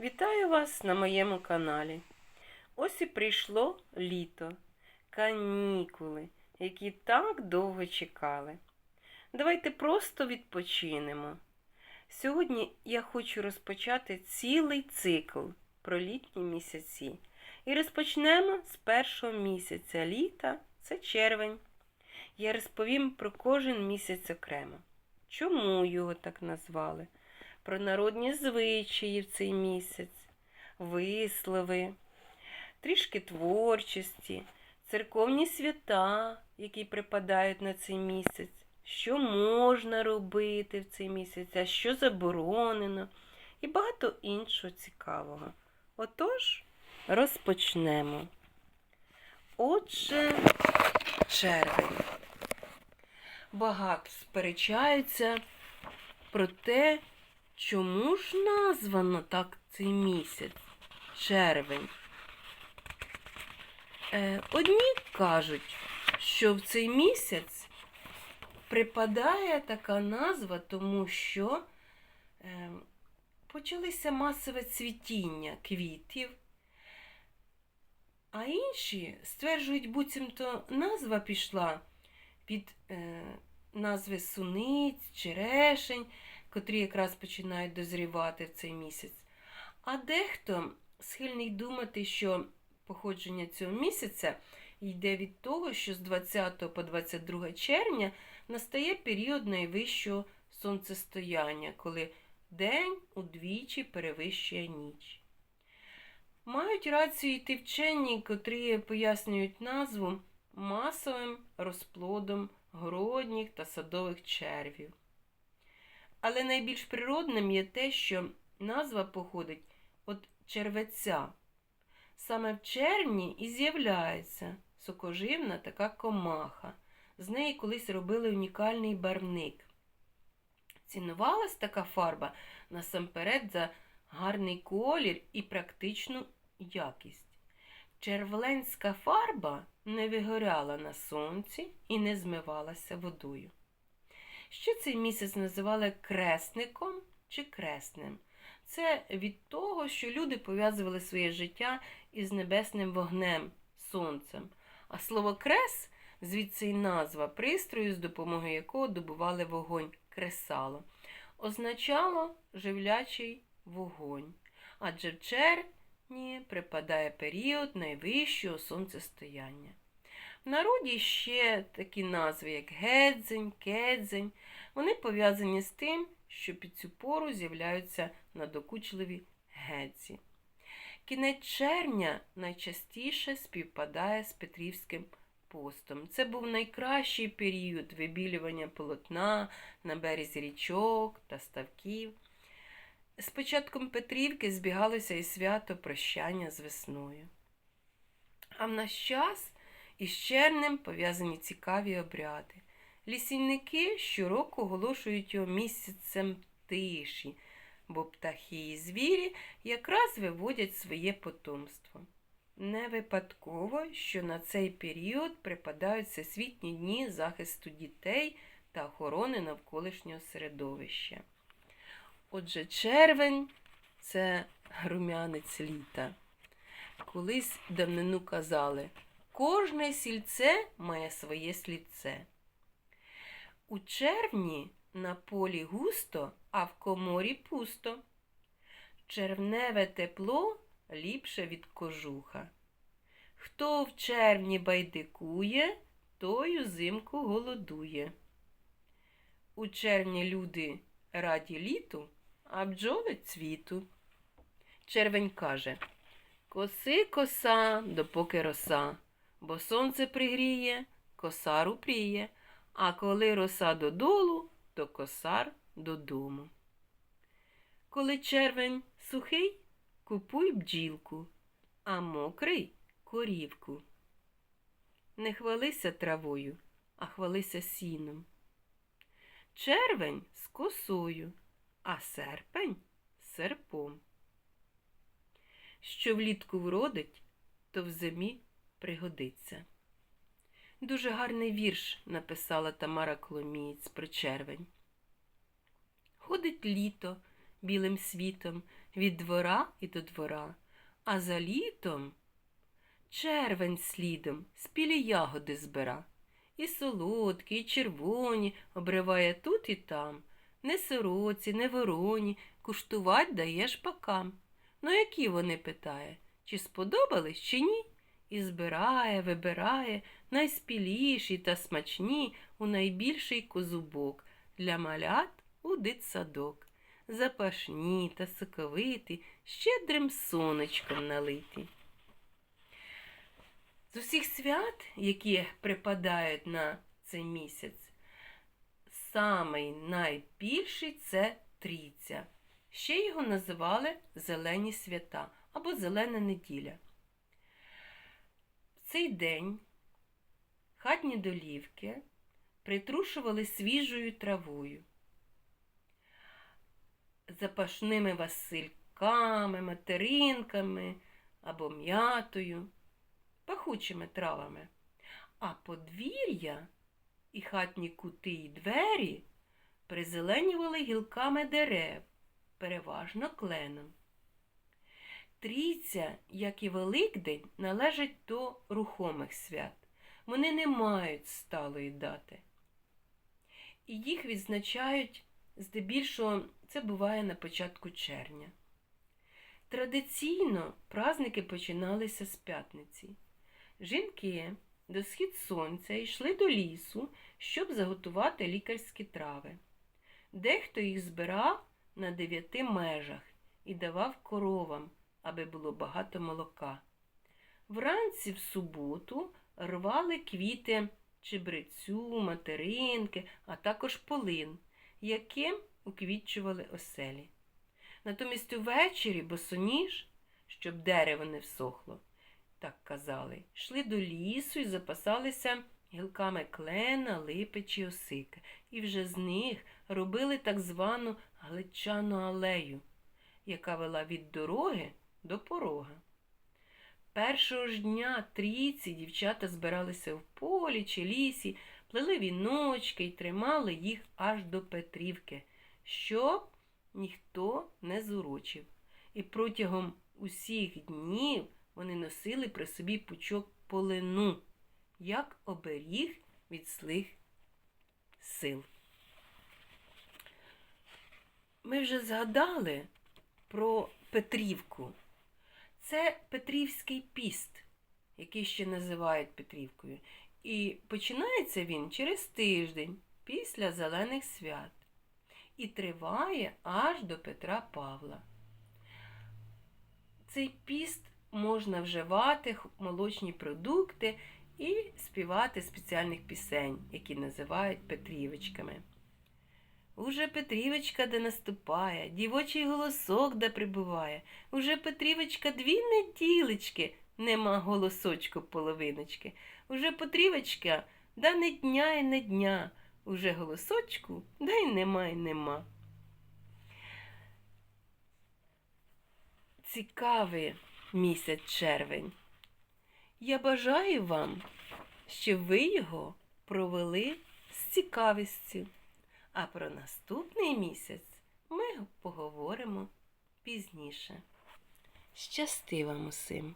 Вітаю вас на моєму каналі. Ось і прийшло літо, канікули, які так довго чекали. Давайте просто відпочинемо. Сьогодні я хочу розпочати цілий цикл про літні місяці. І розпочнемо з першого місяця літа це червень. Я розповім про кожен місяць окремо. Чому його так назвали? Про народні звичаї в цей місяць, вислови, трішки творчості, церковні свята, які припадають на цей місяць, що можна робити в цей місяць, а що заборонено, і багато іншого цікавого. Отож, розпочнемо. Отже, червень. Багато сперечаються про те, чому ж названо так цей місяць червень. Е, одні кажуть, що в цей місяць припадає така назва, тому що е, почалося масове цвітіння квітів. А інші стверджують, буцімто назва пішла від е, назви суниць, черешень, котрі якраз починають дозрівати в цей місяць. А дехто схильний думати, що походження цього місяця йде від того, що з 20 по 22 червня настає період найвищого сонцестояння, коли день удвічі перевищує ніч. Мають рацію йти вчені, котрі пояснюють назву масовим розплодом городніх та садових червів. Але найбільш природним є те, що назва походить від червеця. Саме в червні і з'являється сокоживна така комаха. З неї колись робили унікальний барвник. Цінувалась така фарба насамперед за гарний колір і практичну якість. Червленська фарба не вигоряла на сонці і не змивалася водою. Ще цей місяць називали кресником чи кресним. Це від того, що люди пов'язували своє життя із небесним вогнем, сонцем. А слово крес звідси й назва пристрою, з допомогою якого добували вогонь кресало, означало живлячий вогонь. Адже в червні припадає період найвищого сонцестояння. В народі ще такі назви, як гедзень, кедзень, вони пов'язані з тим, що під цю пору з'являються надокучливі гедзі. Кінець червня найчастіше співпадає з Петрівським постом. Це був найкращий період вибілювання полотна на березі річок та ставків. З початком Петрівки збігалося і свято прощання з весною. А в наш час із чернем пов'язані цікаві обряди. Лісівники щороку оголошують його місяцем тиші, бо птахи і звірі якраз виводять своє потомство. Не випадково, що на цей період припадають всесвітні дні захисту дітей та охорони навколишнього середовища. Отже, червень це рум'янець літа. Колись давнину казали, кожне сільце має своє слідце. У червні на полі густо, а в коморі пусто. Червневе тепло ліпше від кожуха. Хто в червні байдикує, той узимку голодує. У червні люди раді літу, а бджоли цвіту. Червень каже Коси коса, допоки роса, бо сонце пригріє, коса рупріє, а коли роса додолу, то косар додому. Коли червень сухий, купуй бджілку, а мокрий корівку. Не хвалися травою, а хвалися сіном. Червень з косою, а серпень серпом. Що влітку вродить, то в зимі пригодиться. Дуже гарний вірш написала Тамара Коломієць про червень. Ходить літо білим світом, від двора і до двора, а за літом червень слідом спілі ягоди збира. І солодкі, і червоні обриває тут і там. Не сороці, не вороні, куштувать дає шпакам. Ну, які вони питає, чи сподобались, чи ні? І збирає, вибирає найспіліші та смачні у найбільший козубок для малят у дитсадок. Запашні та соковиті, щедрим сонечком налиті. З усіх свят, які припадають на цей місяць, самий найбільший це трійця. Ще його називали Зелені свята або Зелена неділя. Цей день хатні долівки притрушували свіжою травою, запашними васильками, материнками або м'ятою, пахучими травами, а подвір'я і хатні кути й двері призеленювали гілками дерев, переважно кленом. Трійця, як і Великдень, належать до рухомих свят. Вони не мають сталої дати. І їх відзначають здебільшого, це буває на початку червня. Традиційно праздники починалися з п'ятниці. Жінки до схід сонця йшли до лісу, щоб заготувати лікарські трави. Дехто їх збирав на дев'яти межах і давав коровам, аби було багато молока. Вранці в суботу рвали квіти чебрецю, материнки, а також полин, яким уквітчували оселі. Натомість увечері босоніж, щоб дерево не всохло, так казали, йшли до лісу і запасалися гілками клена, липи чи осики, і вже з них робили так звану гличану алею, яка вела від дороги до порога. Першого ж дня трійці дівчата збиралися в полі чи лісі, плели віночки і тримали їх аж до Петрівки, щоб ніхто не зурочив. І протягом усіх днів вони носили при собі пучок полину, як оберіг від злих сил. Ми вже згадали про Петрівку. Це Петрівський піст, який ще називають Петрівкою. І починається він через тиждень після Зелених свят і триває аж до Петра Павла. Цей піст можна вживати молочні продукти і співати спеціальних пісень, які називають Петрівочками. Уже Петрівочка де наступає, дівочий голосок де прибуває. Уже Петрівочка дві неділечки, нема голосочку половиночки. Уже Петрівочка да не дня і не дня. Уже голосочку да й нема й нема. Цікавий місяць червень. Я бажаю вам, щоб ви його провели з цікавістю. А про наступний місяць ми поговоримо пізніше. Щасти вам усім!